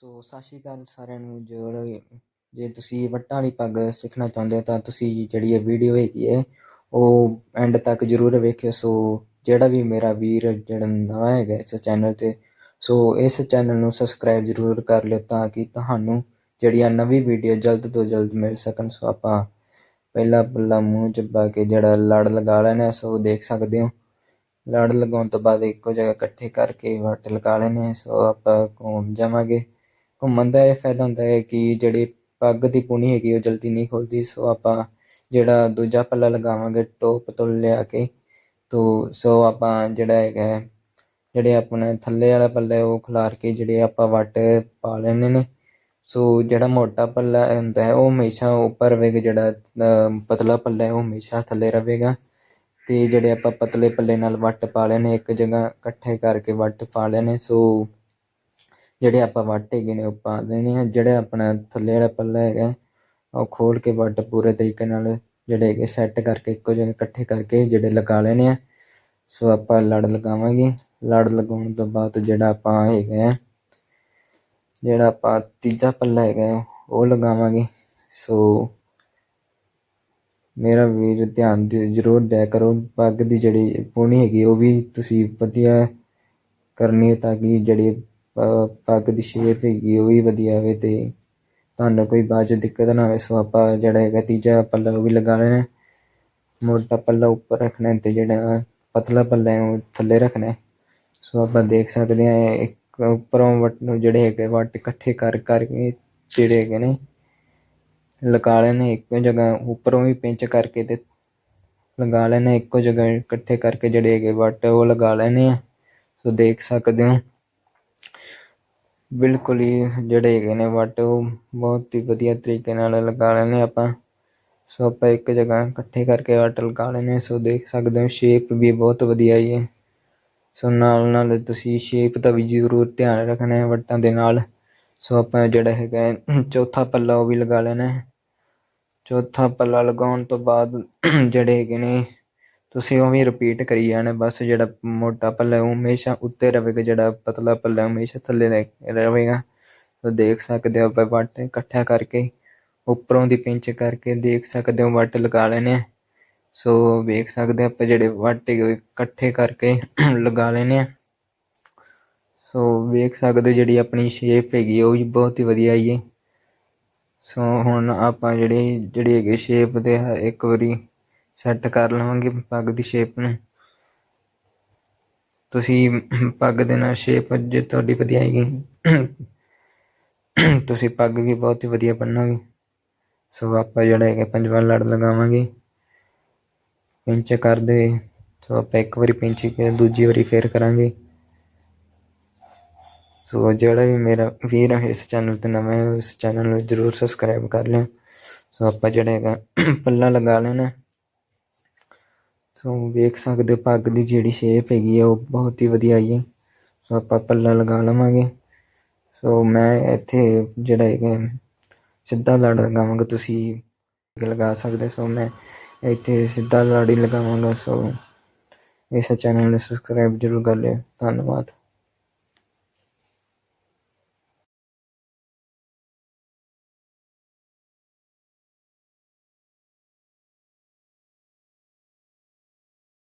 ਸੋ ਸਤਿ ਸ਼੍ਰੀ ਅਕਾਲ ਸਾਰਿਆਂ ਨੂੰ ਜਿਹੜੇ ਜੇ ਤੁਸੀਂ ਵੱਟਾਂ ਵਾਲੀ ਪੱਗ ਸਿੱਖਣਾ ਚਾਹੁੰਦੇ ਹੋ ਤਾਂ ਤੁਸੀਂ ਜਿਹੜੀ ਇਹ ਵੀਡੀਓ ਹੈਗੀ ਹੈ, ਉਹ ਐਂਡ ਤੱਕ ਜ਼ਰੂਰ ਵੇਖਿਓ। ਸੋ ਜਿਹੜਾ ਵੀ ਮੇਰਾ ਵੀਰ ਜਿਹੜਾ ਨਵਾਂ ਹੈਗਾ ਇਸ ਚੈਨਲ ਤੇ, ਸੋ ਇਸ ਚੈਨਲ ਨੂੰ ਸਬਸਕ੍ਰਾਈਬ ਜ਼ਰੂਰ ਕਰ ਲਿਓ ਤਾਂ ਕਿ ਤੁਹਾਨੂੰ ਜਿਹੜੀਆਂ ਨਵੀਂ ਵੀਡੀਓ ਜਲਦ ਤੋਂ ਜਲਦ ਮਿਲ ਸਕਣ। ਸੋ ਆਪਾਂ ਪਹਿਲਾ ਪੱਲਾ ਮੂੰਹ ਚੱਬਾ ਕੇ ਜਿਹੜਾ ਲੜ ਲਗਾ ਲੈਣਾ, ਸੋ ਦੇਖ ਸਕਦੇ ਹੋ। ਲੜ ਲਗਾਉਣ ਤੋਂ ਬਾਅਦ ਇੱਕੋ ਜਗ੍ਹਾ ਇਕੱਠੇ ਕਰਕੇ ਵੱਟ ਲਗਾ ਲੈਣੇ ਸੋ ਆਪਾਂ ਘੁੰਮ ਜਾਵਾਂਗੇ। ਘੁੰਮਣ ਦਾ ਇਹ ਫਾਇਦਾ ਹੁੰਦਾ ਹੈ ਕਿ ਜਿਹੜੀ ਪੱਗ ਦੀ ਪੂਣੀ ਹੈਗੀ ਉਹ ਜਲਦੀ ਨਹੀਂ ਖੁੱਲਦੀ। ਸੋ ਆਪਾਂ ਜਿਹੜਾ ਦੂਜਾ ਪੱਲਾ ਲਗਾਵਾਂਗੇ, ਟੋਪ ਤੋਂ ਲਿਆ ਕੇ, ਤੋ ਸੋ ਆਪਾਂ ਜਿਹੜਾ ਹੈਗਾ ਜਿਹੜੇ ਆਪਣੇ ਥੱਲੇ ਵਾਲਾ ਪੱਲਾ ਉਹ ਖਿਲਾਰ ਕੇ ਜਿਹੜੇ ਆਪਾਂ ਵੱਟ ਪਾ ਲੈਣੇ ਨੇ। ਸੋ ਜਿਹੜਾ ਮੋਟਾ ਪੱਲਾ ਹੁੰਦਾ ਹੈ, ਉਹ ਹਮੇਸ਼ਾ ਉੱਪਰ ਰਹੇਗਾ ਜਿਹੜਾ ਪਤਲਾ ਪੱਲਾ ਹੈ, ਉਹ ਹਮੇਸ਼ਾ ਥੱਲੇ ਰਹੇਗਾ। ਤੇ ਜਿਹੜੇ ਆਪਾਂ ਪਤਲੇ ਪੱਲੇ ਨਾਲ ਵੱਟ ਪਾ ਲੈਣੇ ਇੱਕ ਜਗ੍ਹਾ ਇਕੱਠੇ ਕਰਕੇ ਵੱਟ ਪਾ ਲੈਣੇ ਸੋ ਜਿਹੜੇ ਆਪਾਂ ਵੱਟ ਹੈਗੇ ਨੇ ਉਹ ਪਾ ਦੇਣੇ ਆ। ਜਿਹੜਾ ਆਪਣਾ ਥੱਲੇ ਵਾਲਾ ਪੱਲਾ ਹੈਗਾ ਉਹ ਖੋਲ ਕੇ ਵੱਟ ਪੂਰੇ ਤਰੀਕੇ ਨਾਲ ਜਿਹੜੇ ਹੈਗੇ ਸੈੱਟ ਕਰਕੇ ਇੱਕੋ ਜਗ੍ਹਾ ਇਕੱਠੇ ਕਰਕੇ ਜਿਹੜੇ ਲਗਾ ਲੈਣੇ ਆ। ਸੋ ਆਪਾਂ ਲੜ ਲਗਾਵਾਂਗੇ। ਲੜ ਲਗਾਉਣ ਤੋਂ ਬਾਅਦ ਜਿਹੜਾ ਆਪਾਂ ਹੈਗਾ ਹੈ, ਜਿਹੜਾ ਆਪਾਂ ਤੀਜਾ ਪੱਲਾ ਹੈਗਾ ਉਹ ਲਗਾਵਾਂਗੇ। ਸੋ ਮੇਰਾ ਵੀਰ ਧਿਆਨ ਜ਼ਰੂਰ ਦਿਆ ਕਰੋ। ਪੱਗ ਦੀ ਜਿਹੜੀ ਪੂਣੀ ਹੈਗੀ ਉਹ ਵੀ ਤੁਸੀਂ ਵਧੀਆ ਕਰਨੀ ਹੈ ਤਾਂ ਕਿ ਜਿਹੜੀ ਪੱਗ ਦੀ ਸ਼ੇਪ ਹੈਗੀ ਉਹ ਵੀ ਵਧੀਆ ਹੋਵੇ ਤੇ। ਤੁਹਾਨੂੰ ਕੋਈ ਬਾਅਦ 'ਚ ਦਿੱਕਤ ਨਾ ਆਵੇ, ਸੋ ਆਪਾਂ ਜਿਹੜਾ ਹੈਗਾ ਤੀਜਾ ਪੱਲਾ ਉਹ ਵੀ ਲਗਾ ਲੈਣਾ ਮੋਟਾ ਪੱਲਾ ਉੱਪਰ ਰੱਖਣਾ ਤੇ ਜਿਹੜਾ ਪਤਲਾ ਪੱਲਾ ਹੈ, ਉਹ ਥੱਲੇ ਰੱਖਣਾ ਸੋ ਆਪਾਂ ਦੇਖ ਸਕਦੇ ਹਾਂ, ਇੱਕ ਉੱਪਰੋਂ ਵੱਟ ਨੂੰ ਜਿਹੜੇ ਹੈਗੇ ਵੱਟ ਇਕੱਠੇ ਕਰ ਕਰਕੇ ਜਿਹੜੇ ਹੈਗੇ ਨੇ, ਲਗਾ ਲੈਣੇ ਇੱਕੋ ਜਗ੍ਹਾ, ਉੱਪਰੋਂ ਵੀ ਪਿੰਚ ਕਰਕੇ ਤੇ ਲਗਾ ਲੈਣੇ ਇੱਕੋ ਜਗ੍ਹਾ ਇਕੱਠੇ ਕਰਕੇ ਜਿਹੜੇ ਹੈਗੇ ਵੱਟ, ਉਹ ਲਗਾ ਲੈਣੇ ਆ। ਸੋ ਦੇਖ ਸਕਦੇ ਹੋ ਬਿਲਕੁਲ ਹੀ ਜਿਹੜੇ ਹੈਗੇ ਨੇ ਵੱਟ ਉਹ ਬਹੁਤ ਹੀ ਵਧੀਆ ਤਰੀਕੇ ਨਾਲ ਲਗਾ ਲੈਣੇ ਆਪਾਂ। ਸੋ ਆਪਾਂ ਇੱਕ ਜਗ੍ਹਾ ਇਕੱਠੇ ਕਰਕੇ ਵੱਟ ਲਗਾ ਲੈਣੇ ਸੋ ਦੇਖ ਸਕਦੇ ਹੋ ਸ਼ੇਪ ਵੀ ਬਹੁਤ ਵਧੀਆ ਆਈ ਹੈ। ਸੋ ਨਾਲ ਨਾਲ ਤੁਸੀਂ ਸ਼ੇਪ ਦਾ ਵੀ ਜ਼ਰੂਰ ਧਿਆਨ ਰੱਖਣਾ ਹੈ ਵੱਟਾਂ ਦੇ ਨਾਲ। ਸੋ ਆਪਾਂ ਜਿਹੜਾ ਹੈਗਾ ਚੌਥਾ ਪੱਲਾ ਉਹ ਵੀ ਲਗਾ ਲੈਣਾ ਹੈ। ਚੌਥਾ ਪੱਲਾ ਲਗਾਉਣ ਤੋਂ ਬਾਅਦ ਜਿਹੜੇ ਹੈਗੇ ਨੇ ਤੁਸੀਂ ਉਹ ਵੀ ਰਿਪੀਟ ਕਰੀ ਜਾਣਾ, ਬਸ ਜਿਹੜਾ ਮੋਟਾ ਪੱਲਾ ਉਹ ਹਮੇਸ਼ਾ ਉੱਤੇ ਰਹੇਗਾ, ਜਿਹੜਾ ਪਤਲਾ ਪੱਲਾ ਹਮੇਸ਼ਾ ਥੱਲੇ ਰਹਿ- ਰਹੇਗਾ। ਸੋ ਦੇਖ ਸਕਦੇ ਹੋ ਆਪਾਂ ਵੱਟ ਇਕੱਠਾ ਕਰਕੇ, ਉੱਪਰੋਂ ਦੀ ਪਿੰਚ ਕਰਕੇ ਦੇਖ ਸਕਦੇ ਹੋ ਵੱਟ ਲਗਾ ਲੈਣੇ ਆ। ਸੋ ਵੇਖ ਸਕਦੇ ਆਪਾਂ ਜਿਹੜੇ ਵੱਟ ਹੈਗੇ ਉਹ ਇਕੱਠੇ ਕਰਕੇ ਲਗਾ ਲੈਣੇ ਆ। ਸੋ ਵੇਖ ਸਕਦੇ ਜਿਹੜੀ ਆਪਣੀ ਸ਼ੇਪ ਹੈਗੀ ਉਹ ਵੀ ਬਹੁਤ ਹੀ ਵਧੀਆ ਆਈ ਹੈ ਸੋ ਹੁਣ ਆਪਾਂ ਜਿਹੜੀ ਜਿਹੜੀ ਹੈਗੀ ਸ਼ੇਪ ਦੇ ਇੱਕ ਵਾਰੀ ਸੈੱਟ ਕਰ ਲਵਾਂਗੇ ਪੱਗ ਦੀ ਸ਼ੇਪ ਨੂੰ। ਤੁਸੀਂ ਪੱਗ ਦੇ ਨਾਲ ਸ਼ੇਪ ਜੇ ਤੁਹਾਡੀ ਵਧੀਆ ਆਏਗੀ। ਤੁਸੀਂ ਪੱਗ ਵੀ ਬਹੁਤ ਹੀ ਵਧੀਆ ਬੰਨੋਗੇ। ਸੋ ਆਪਾਂ ਜਿਹੜਾ ਹੈਗਾ ਪੰਜਵਾਂ ਲੜ ਲਗਾਵਾਂਗੇ। ਪਿੰਚ ਕਰਦੇ, ਸੋ ਆਪਾਂ ਇੱਕ ਵਾਰੀ ਪਿੰਚ ਕੇ ਦੂਜੀ ਵਾਰੀ ਫੇਰ ਕਰਾਂਗੇ। ਸੋ ਜਿਹੜਾ ਵੀ ਮੇਰਾ ਵੀਰ ਹੈ ਇਸ ਚੈਨਲ ਤੇ ਨਵਾਂ ਹੈ, ਉਸ ਚੈਨਲ ਨੂੰ ਜਰੂਰ ਸਬਸਕ੍ਰਾਈਬ ਕਰ ਲਿਓ। ਸੋ ਆਪਾਂ ਜਿਹੜਾ ਹੈਗਾ ਪੱਲਾ ਲਗਾ ਲੈਣਾ ਸੋ ਵੇਖ ਸਕਦੇ ਹੋ, ਪੱਗ ਦੀ ਜਿਹੜੀ ਸ਼ੇਪ ਹੈਗੀ ਆ, ਉਹ ਬਹੁਤ ਹੀ ਵਧੀਆ ਆਈ ਹੈ ਸੋ ਆਪਾਂ ਪੱਲਾ ਲਗਾ ਲਵਾਂਗੇ। ਸੋ ਮੈਂ ਇੱਥੇ ਜਿਹੜਾ ਹੈਗਾ, ਸਿੱਧਾ ਲੜ ਲਗਾਵਾਂਗਾ, ਤੁਸੀਂ ਲਗਾ ਸਕਦੇ ਸੋ ਮੈਂ ਇੱਥੇ ਸਿੱਧਾ ਲੜ ਹੀ ਲਗਾਵਾਂਗਾ। ਸੋ ਇਸ ਚੈਨਲ ਨੂੰ ਸਬਸਕ੍ਰਾਈਬ ਜਰੂਰ ਕਰ ਲਿਓ। ਧੰਨਵਾਦ।